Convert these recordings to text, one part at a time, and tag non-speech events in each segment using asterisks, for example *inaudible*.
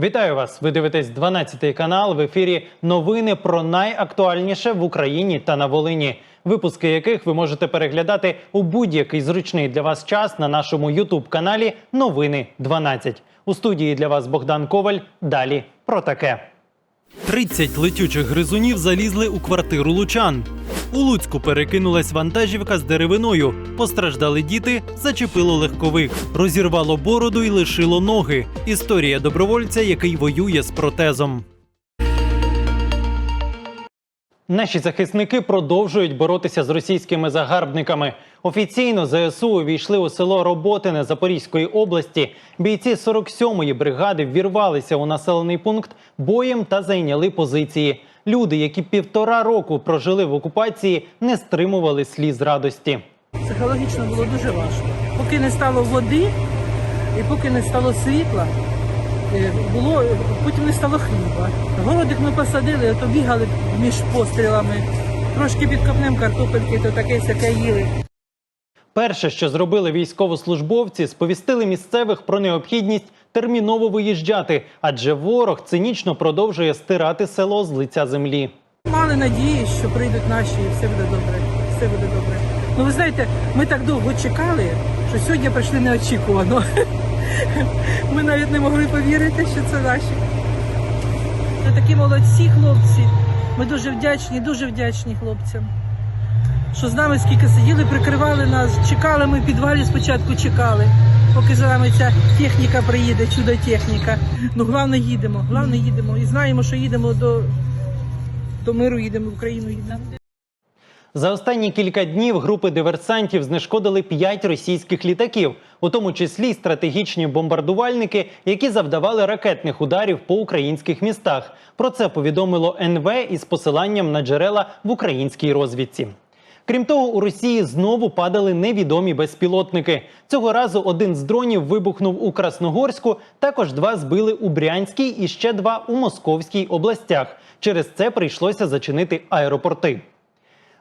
Вітаю вас! Ви дивитесь 12 канал. В ефірі новини про найактуальніше в Україні та на Волині. Випуски яких ви можете переглядати у будь-який зручний для вас час на нашому Ютуб каналі Новини 12. У студії для вас Богдан Коваль. Далі про таке. 30 летючих гризунів залізли у квартиру лучан. У Луцьку перекинулась вантажівка з деревиною. Постраждали діти, зачепило легковик, розірвало бороду і лишило ноги. Історія добровольця, який воює з протезом. Наші захисники продовжують боротися з російськими загарбниками. Офіційно ЗСУ увійшли у село Роботине Запорізької області. Бійці 47-ї бригади ввірвалися у населений пункт боєм та зайняли позиції. Люди, які півтора року прожили в окупації, не стримували сліз радості. Психологічно було дуже важко. Поки не стало води і поки не стало світла, е, було, потім не стало хліба. Городик ми посадили, то бігали між пострілами. Трошки під копнем картопельки, то таке сяке їли. Перше, що зробили військовослужбовці, сповістили місцевих про необхідність терміново виїжджати, адже ворог цинічно продовжує стирати село з лиця землі. Мали надії, що прийдуть наші і все буде добре. Все буде добре. Ну ви знаєте, ми так довго чекали, що сьогодні прийшли неочікувано. *laughs* Ми навіть не могли повірити, що це наші. Це такі молодці хлопці. Ми дуже вдячні, дуже вдячні хлопцям. Що з нами скільки сиділи, прикривали нас, чекали ми в підвалі спочатку чекали, поки за нами ця техніка приїде, чудо техніка. Ну, головне їдемо, головне їдемо. І знаємо, що їдемо до, до миру, їдемо в Україну їдемо. За останні кілька днів групи диверсантів знешкодили п'ять російських літаків, у тому числі стратегічні бомбардувальники, які завдавали ракетних ударів по українських містах. Про це повідомило НВ із посиланням на джерела в українській розвідці. Крім того, у Росії знову падали невідомі безпілотники. Цього разу один з дронів вибухнув у Красногорську. Також два збили у Брянській і ще два у Московській областях. Через це прийшлося зачинити аеропорти.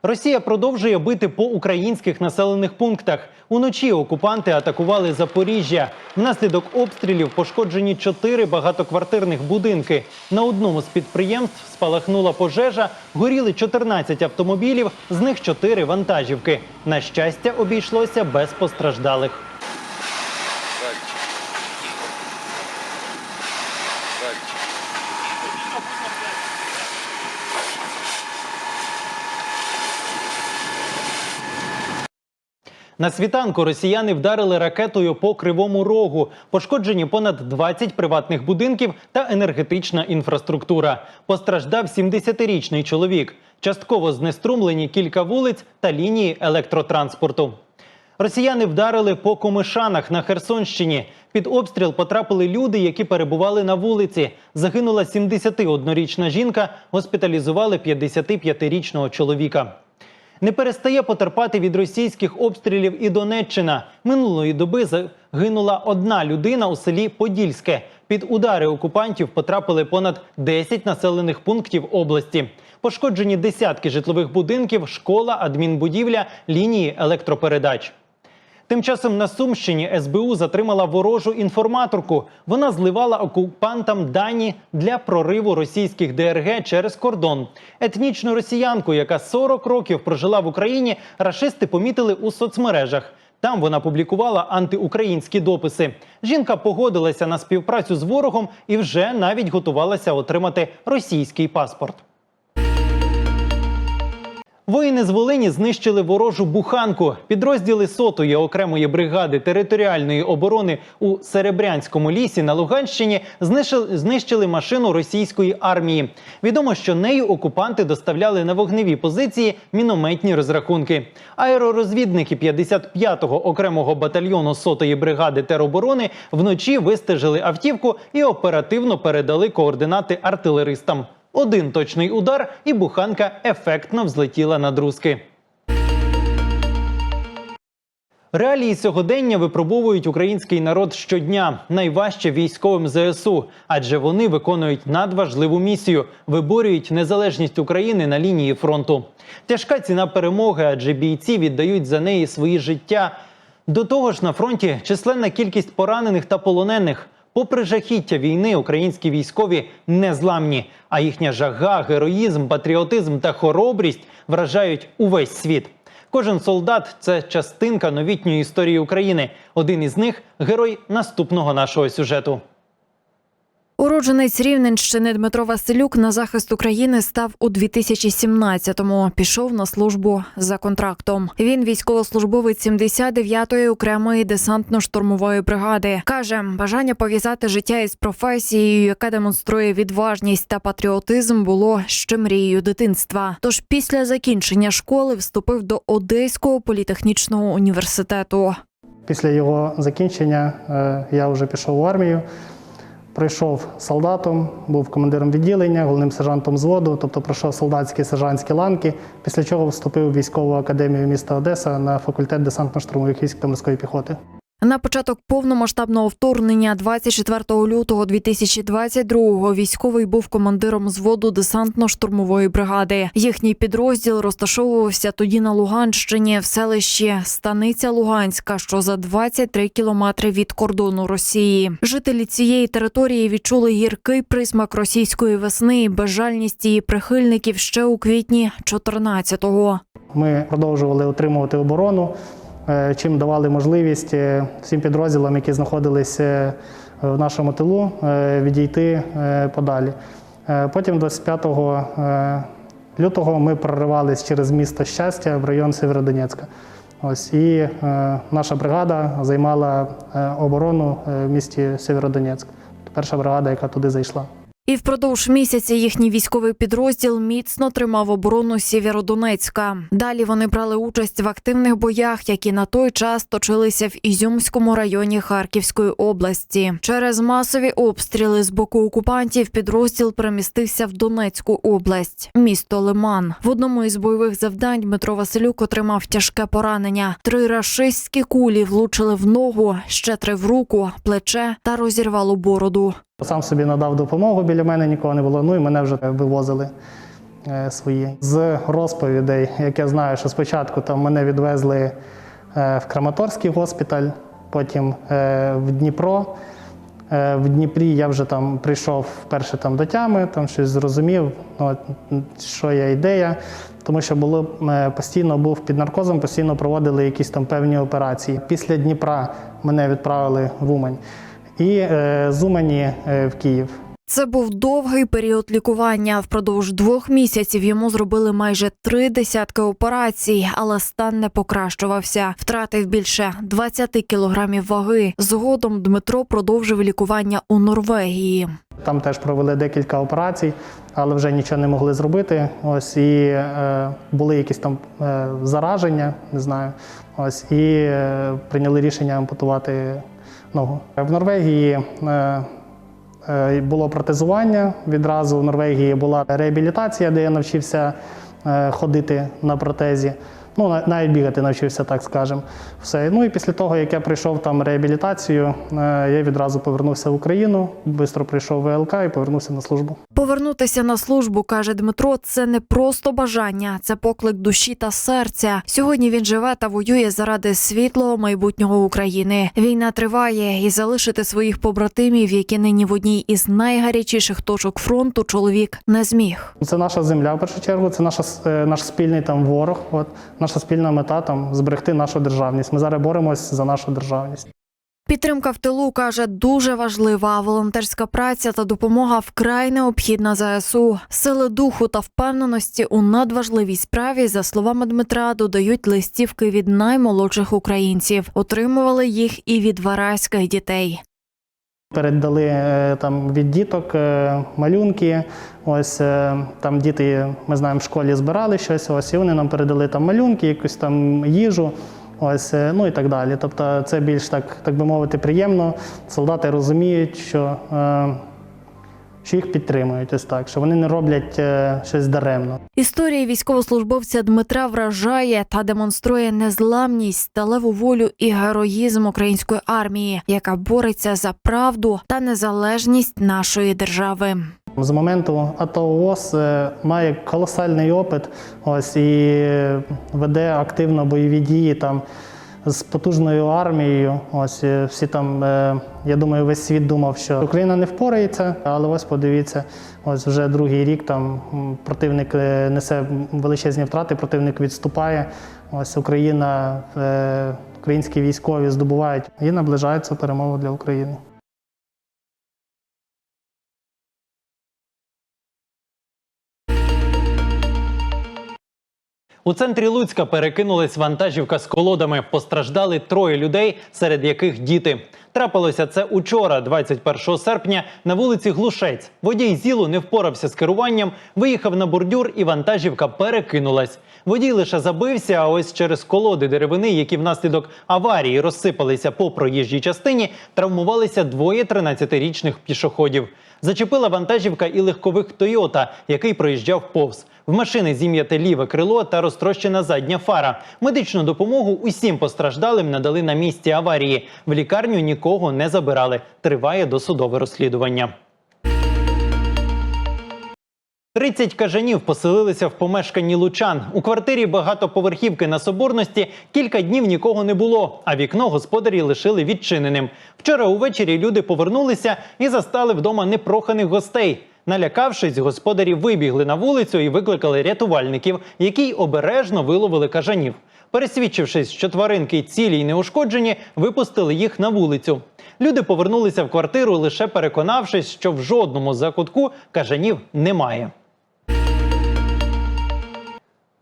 Росія продовжує бити по українських населених пунктах. Уночі окупанти атакували Запоріжжя. Внаслідок обстрілів пошкоджені чотири багатоквартирних будинки. На одному з підприємств спалахнула пожежа, горіли 14 автомобілів, з них 4 вантажівки. На щастя, обійшлося без постраждалих. На світанку росіяни вдарили ракетою по кривому рогу. Пошкоджені понад 20 приватних будинків та енергетична інфраструктура. Постраждав 70-річний чоловік. Частково знеструмлені кілька вулиць та лінії електротранспорту. Росіяни вдарили по комишанах на Херсонщині. Під обстріл потрапили люди, які перебували на вулиці. Загинула 71-річна жінка, госпіталізували 55-річного чоловіка. Не перестає потерпати від російських обстрілів і Донеччина. Минулої доби загинула одна людина у селі Подільське. Під удари окупантів потрапили понад 10 населених пунктів області. Пошкоджені десятки житлових будинків, школа, адмінбудівля, лінії електропередач. Тим часом на Сумщині СБУ затримала ворожу інформаторку. Вона зливала окупантам дані для прориву російських ДРГ через кордон. Етнічну росіянку, яка 40 років прожила в Україні, рашисти помітили у соцмережах. Там вона публікувала антиукраїнські дописи. Жінка погодилася на співпрацю з ворогом і вже навіть готувалася отримати російський паспорт. Воїни з Волині знищили ворожу буханку. Підрозділи сотої окремої бригади територіальної оборони у Серебрянському лісі на Луганщині знищили, машину російської армії. Відомо, що нею окупанти доставляли на вогневі позиції мінометні розрахунки. Аеророзвідники 55-го окремого батальйону сотої бригади тероборони вночі вистежили автівку і оперативно передали координати артилеристам. Один точний удар, і буханка ефектно взлетіла на друзки. Реалії сьогодення випробовують український народ щодня. Найважче військовим ЗСУ, адже вони виконують надважливу місію, виборюють незалежність України на лінії фронту. Тяжка ціна перемоги, адже бійці віддають за неї свої життя. До того ж, на фронті численна кількість поранених та полонених. Попри жахіття війни, українські військові незламні, а їхня жага, героїзм, патріотизм та хоробрість вражають увесь світ. Кожен солдат це частинка новітньої історії України. Один із них герой наступного нашого сюжету. Уродженець Рівненщини Дмитро Василюк на захист України став у 2017-му. Пішов на службу за контрактом. Він військовослужбовець 79-ї окремої десантно-штурмової бригади. каже, бажання пов'язати життя із професією, яка демонструє відважність та патріотизм, було ще мрією дитинства. Тож після закінчення школи вступив до Одеського політехнічного університету. Після його закінчення е, я вже пішов в армію. Пройшов солдатом, був командиром відділення, головним сержантом взводу, тобто пройшов солдатські сержантські ланки, після чого вступив в військову академію міста Одеса на факультет десантно-штурмових військ та морської піхоти. На початок повномасштабного вторгнення 24 лютого 2022-го військовий був командиром зводу десантно-штурмової бригади. Їхній підрозділ розташовувався тоді на Луганщині в селищі Станиця Луганська, що за 23 кілометри від кордону Росії. Жителі цієї території відчули гіркий присмак російської весни і безжальність її прихильників ще у квітні 14-го. Ми продовжували отримувати оборону, чим давали можливість е, всім підрозділам, які знаходилися е, в нашому тилу, е, відійти е, подалі. Е, Потім 25 е, лютого ми проривались через місто щастя в район Сєвєродонецька. Ось і е, наша бригада займала е, оборону е, в місті Сєвєродонецьк. Перша бригада, яка туди зайшла. І впродовж місяця їхній військовий підрозділ міцно тримав оборону Сєвєродонецька. Далі вони брали участь в активних боях, які на той час точилися в Ізюмському районі Харківської області. Через масові обстріли з боку окупантів підрозділ перемістився в Донецьку область, місто Лиман. В одному із бойових завдань Дмитро Василюк отримав тяжке поранення. Три рашистські кулі влучили в ногу, ще три в руку, плече та розірвало бороду. Сам собі надав допомогу, біля мене нікого не було. Ну і мене вже вивозили е, свої. З розповідей, як я знаю, що спочатку там мене відвезли е, в Краматорський госпіталь, потім е, в Дніпро. Е, В Дніпрі я вже там прийшов вперше там до тями, там щось зрозумів, ну, що є ідея. Тому що було е, постійно був під наркозом, постійно проводили якісь там певні операції. Після Дніпра мене відправили в Умань і е, з Умані е, в Київ. Це був довгий період лікування. Впродовж двох місяців йому зробили майже три десятки операцій, але стан не покращувався. Втратив більше 20 кілограмів ваги. Згодом Дмитро продовжив лікування у Норвегії. Там теж провели декілька операцій, але вже нічого не могли зробити. Ось і е, були якісь там е, зараження, не знаю. Ось і е, прийняли рішення ампутувати ногу. В Норвегії е, е, було протезування. Відразу в Норвегії була реабілітація, де я навчився е, ходити на протезі. Ну, на- навіть бігати навчився, так скажемо. Все. Ну і після того, як я пройшов там реабілітацію, е, я відразу повернувся в Україну, швидко прийшов в ВЛК і повернувся на службу. Повернутися на службу, каже Дмитро, це не просто бажання, це поклик душі та серця. Сьогодні він живе та воює заради світлого майбутнього України. Війна триває, і залишити своїх побратимів, які нині в одній із найгарячіших точок фронту, чоловік не зміг. Це наша земля в першу чергу, це наша, е, наш спільний там ворог. От, наша спільна мета там зберегти нашу державність. Ми зараз боремось за нашу державність. Підтримка в тилу каже дуже важлива. Волонтерська праця та допомога вкрай необхідна ЗСУ. Сили духу та впевненості у надважливій справі, за словами Дмитра, додають листівки від наймолодших українців. Отримували їх і від вараських дітей. Передали е, там від діток е, малюнки. Ось е, там діти, ми знаємо, в школі збирали щось. Ось і вони нам передали там малюнки, якусь там їжу. Ось, ну і так далі. Тобто, це більш так, так би мовити, приємно. Солдати розуміють, що, що їх підтримують, ось так, що вони не роблять е, щось даремно. Історія військовослужбовця Дмитра вражає та демонструє незламність, сталеву волю і героїзм української армії, яка бореться за правду та незалежність нашої держави. З моменту АТО ООС е, має колосальний опит, ось і веде активно бойові дії там з потужною армією. Ось е, всі там, е, я думаю, весь світ думав, що Україна не впорається, але ось подивіться, ось вже другий рік там противник е, несе величезні втрати, противник відступає. Ось Україна, українські військові здобувають і наближається перемога для України. У центрі Луцька перекинулась вантажівка з колодами. Постраждали троє людей, серед яких діти. Трапилося це учора, 21 серпня, на вулиці Глушець. Водій зілу не впорався з керуванням, виїхав на бордюр, і вантажівка перекинулась. Водій лише забився, а ось через колоди деревини, які внаслідок аварії розсипалися по проїжджій частині, травмувалися двоє 13-річних пішоходів. Зачепила вантажівка і легкових Тойота, який проїжджав повз. В машини зім'яте ліве крило та розтрощена задня фара. Медичну допомогу усім постраждалим надали на місці аварії. В лікарню нікого не забирали. Триває досудове розслідування. 30 кажанів поселилися в помешканні лучан. У квартирі багатоповерхівки на соборності кілька днів нікого не було, а вікно господарі лишили відчиненим. Вчора увечері люди повернулися і застали вдома непроханих гостей. Налякавшись, господарі вибігли на вулицю і викликали рятувальників, які обережно виловили кажанів. Пересвідчившись, що тваринки цілі й неушкоджені, випустили їх на вулицю. Люди повернулися в квартиру, лише переконавшись, що в жодному закутку кажанів немає.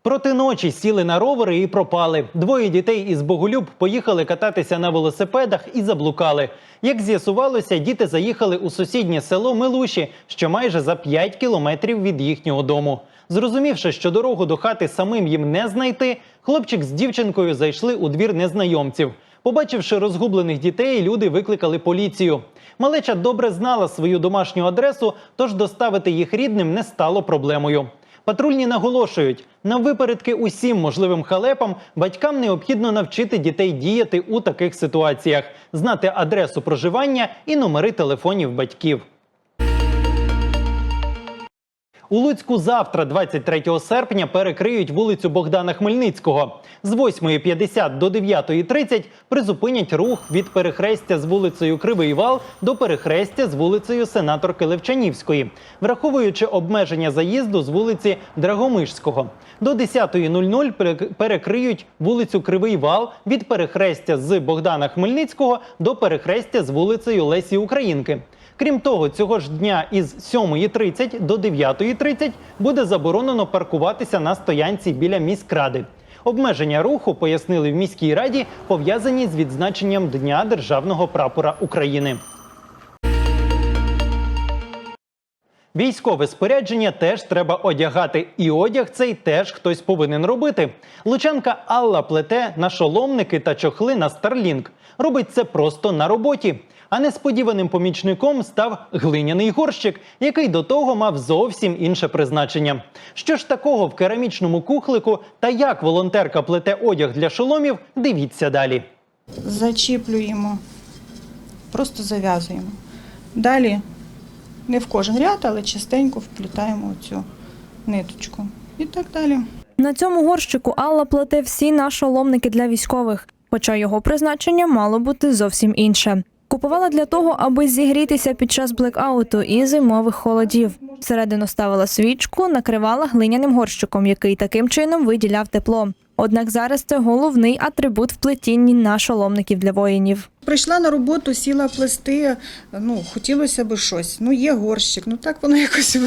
Проти ночі сіли на ровери і пропали. Двоє дітей із Боголюб поїхали кататися на велосипедах і заблукали. Як з'ясувалося, діти заїхали у сусіднє село Милуші, що майже за 5 кілометрів від їхнього дому. Зрозумівши, що дорогу до хати самим їм не знайти, хлопчик з дівчинкою зайшли у двір незнайомців. Побачивши розгублених дітей, люди викликали поліцію. Малеча добре знала свою домашню адресу, тож доставити їх рідним не стало проблемою. Патрульні наголошують, на випередки усім можливим халепам батькам необхідно навчити дітей діяти у таких ситуаціях, знати адресу проживання і номери телефонів батьків. У Луцьку завтра, 23 серпня, перекриють вулицю Богдана Хмельницького. З 8.50 до 9.30 призупинять рух від перехрестя з вулицею Кривий Вал до перехрестя з вулицею Сенаторки Левчанівської, враховуючи обмеження заїзду з вулиці Драгомишського. До 10.00 перек- перекриють вулицю Кривий Вал від перехрестя з Богдана Хмельницького до перехрестя з вулицею Лесі Українки. Крім того, цього ж дня із 7.30 до 9.30 буде заборонено паркуватися на стоянці біля міськради. Обмеження руху, пояснили в міській раді, пов'язані з відзначенням Дня державного прапора України. Військове спорядження теж треба одягати, і одяг цей теж хтось повинен робити. Лучанка Алла плете нашоломники та чохли на Starlink. Робить це просто на роботі. А несподіваним помічником став глиняний горщик, який до того мав зовсім інше призначення. Що ж такого в керамічному кухлику та як волонтерка плете одяг для шоломів, дивіться далі. зачіплюємо, просто зав'язуємо. Далі не в кожен ряд, але частенько вплітаємо цю ниточку. І так далі. На цьому горщику Алла плете всі нашоломники для військових, хоча його призначення мало бути зовсім інше. Купувала для того, аби зігрітися під час блекауту і зимових холодів. Всередину ставила свічку, накривала глиняним горщиком, який таким чином виділяв тепло. Однак зараз це головний атрибут в плетінні нашоломників для воїнів. Прийшла на роботу, сіла плести. Ну, хотілося б щось. Ну, є горщик. Ну так воно *laughs* якось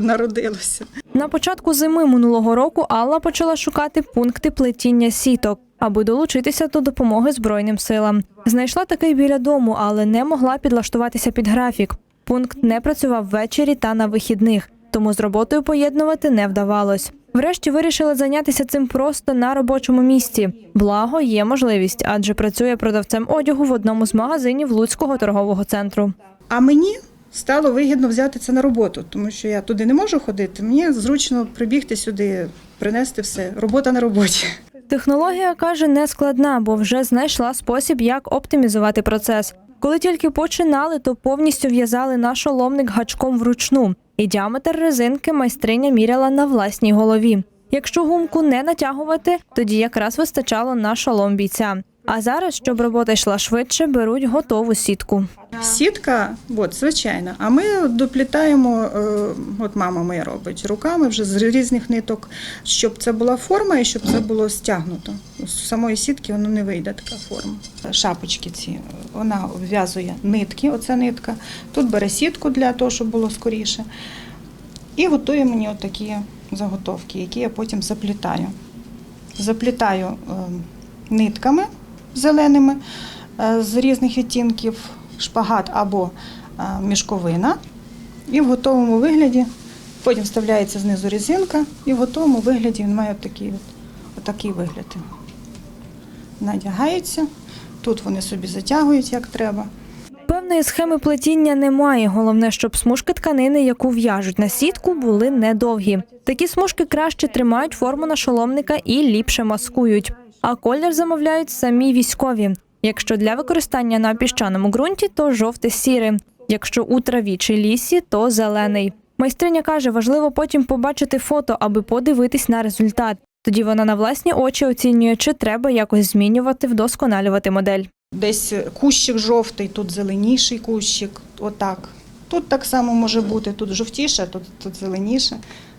народилося. На початку зими минулого року Алла почала шукати пункти плетіння сіток, аби долучитися до допомоги Збройним силам. Знайшла такий біля дому, але не могла підлаштуватися під графік. Пункт не працював ввечері та на вихідних, тому з роботою поєднувати не вдавалось. Врешті вирішила зайнятися цим просто на робочому місці. Благо є можливість, адже працює продавцем одягу в одному з магазинів Луцького торгового центру. А мені стало вигідно взяти це на роботу, тому що я туди не можу ходити. Мені зручно прибігти сюди, принести все. Робота на роботі. Технологія каже не складна, бо вже знайшла спосіб, як оптимізувати процес. Коли тільки починали, то повністю в'язали наш шоломник гачком вручну, і діаметр резинки майстриня міряла на власній голові. Якщо гумку не натягувати, тоді якраз вистачало на шолом бійця. А зараз, щоб робота йшла швидше, беруть готову сітку. Сітка, от, звичайно. А ми доплітаємо, е, от мама моя робить руками вже з різних ниток, щоб це була форма і щоб це було стягнуто. З самої сітки воно не вийде така форма. Шапочки ці вона вв'язує нитки, оця нитка. Тут бере сітку для того, щоб було скоріше. І готує мені отакі заготовки, які я потім заплітаю. Заплітаю е, нитками зеленими е, з різних відтінків, шпагат або е, мішковина. І в готовому вигляді потім вставляється знизу резинка, і в готовому вигляді він має отакий, от, отакий вигляд. Надягається, тут вони собі затягують як треба. Певної схеми плетіння немає. Головне, щоб смужки тканини, яку в'яжуть на сітку, були недовгі. Такі смужки краще тримають форму нашоломника і ліпше маскують. А колір замовляють самі військові. Якщо для використання на піщаному ґрунті, то жовте-сіре. Якщо у траві чи лісі, то зелений. Майстриня каже, важливо потім побачити фото, аби подивитись на результат. Тоді вона на власні очі оцінює, чи треба якось змінювати, вдосконалювати модель. Десь кущик жовтий, тут зеленіший кущик, отак. Тут так само може бути, тут жовтіше, тут, тут зеленіше.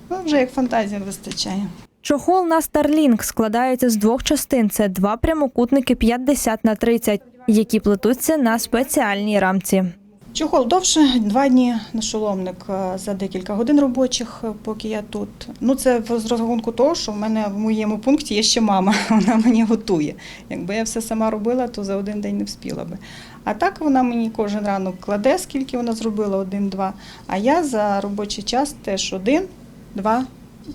Ну, вже як фантазія вистачає. Чохол на Starlink складається з двох частин. Це два прямокутники 50 на 30, які плетуться на спеціальній рамці. Чохол довше, два дні на шоломник е, за декілька годин робочих, е, поки я тут. Ну це з розрахунку того, що в мене в моєму пункті є ще мама, *laughs* вона мені готує. Якби я все сама робила, то за один день не вспіла би. А так вона мені кожен ранок кладе, скільки вона зробила, один-два. А я за робочий час теж один-два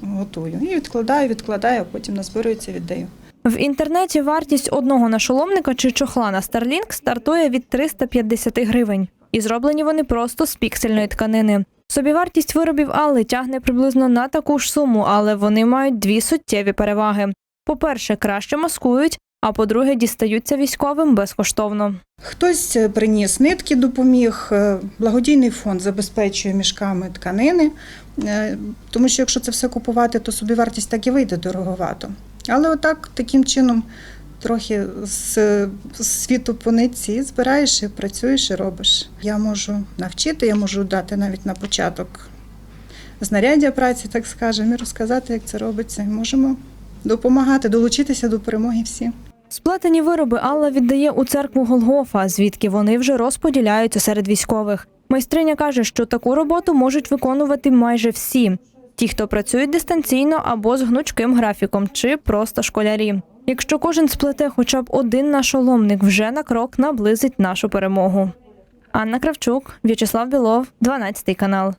готую. І відкладаю, відкладаю, а потім назбирується, віддаю. В інтернеті вартість одного нашоломника чи чохла на Starlink стартує від 350 гривень. І зроблені вони просто з піксельної тканини. Собівартість виробів Алли тягне приблизно на таку ж суму, але вони мають дві суттєві переваги. По-перше, краще маскують, а по-друге, дістаються військовим безкоштовно. Хтось е, приніс нитки, допоміг. е, Благодійний фонд забезпечує мішками тканини, тому що якщо це все купувати, то собівартість так і вийде дороговато. Але отак, таким чином, трохи з світу по нитці збираєш і працюєш і робиш. Я можу навчити, я можу дати навіть на початок знаряддя праці, так скажемо, і розказати, як це робиться. Можемо допомагати, долучитися до перемоги всі. Сплетені вироби Алла віддає у церкву Голгофа, звідки вони вже розподіляються серед військових. Майстриня каже, що таку роботу можуть виконувати майже всі: ті, хто працюють дистанційно або з гнучким графіком, чи просто школярі. Якщо кожен сплете хоча б один нашоломник, вже на крок наблизить нашу перемогу. Анна Кравчук, В'ячеслав Білов, 12 канал.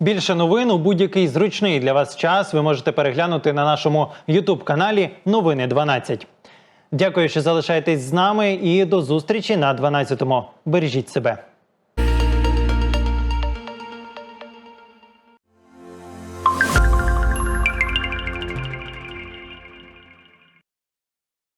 Більше новин у будь-який зручний для вас час ви можете переглянути на нашому youtube каналі Новини 12. Дякую, що залишаєтесь з нами, і до зустрічі на 12-му. Бережіть себе.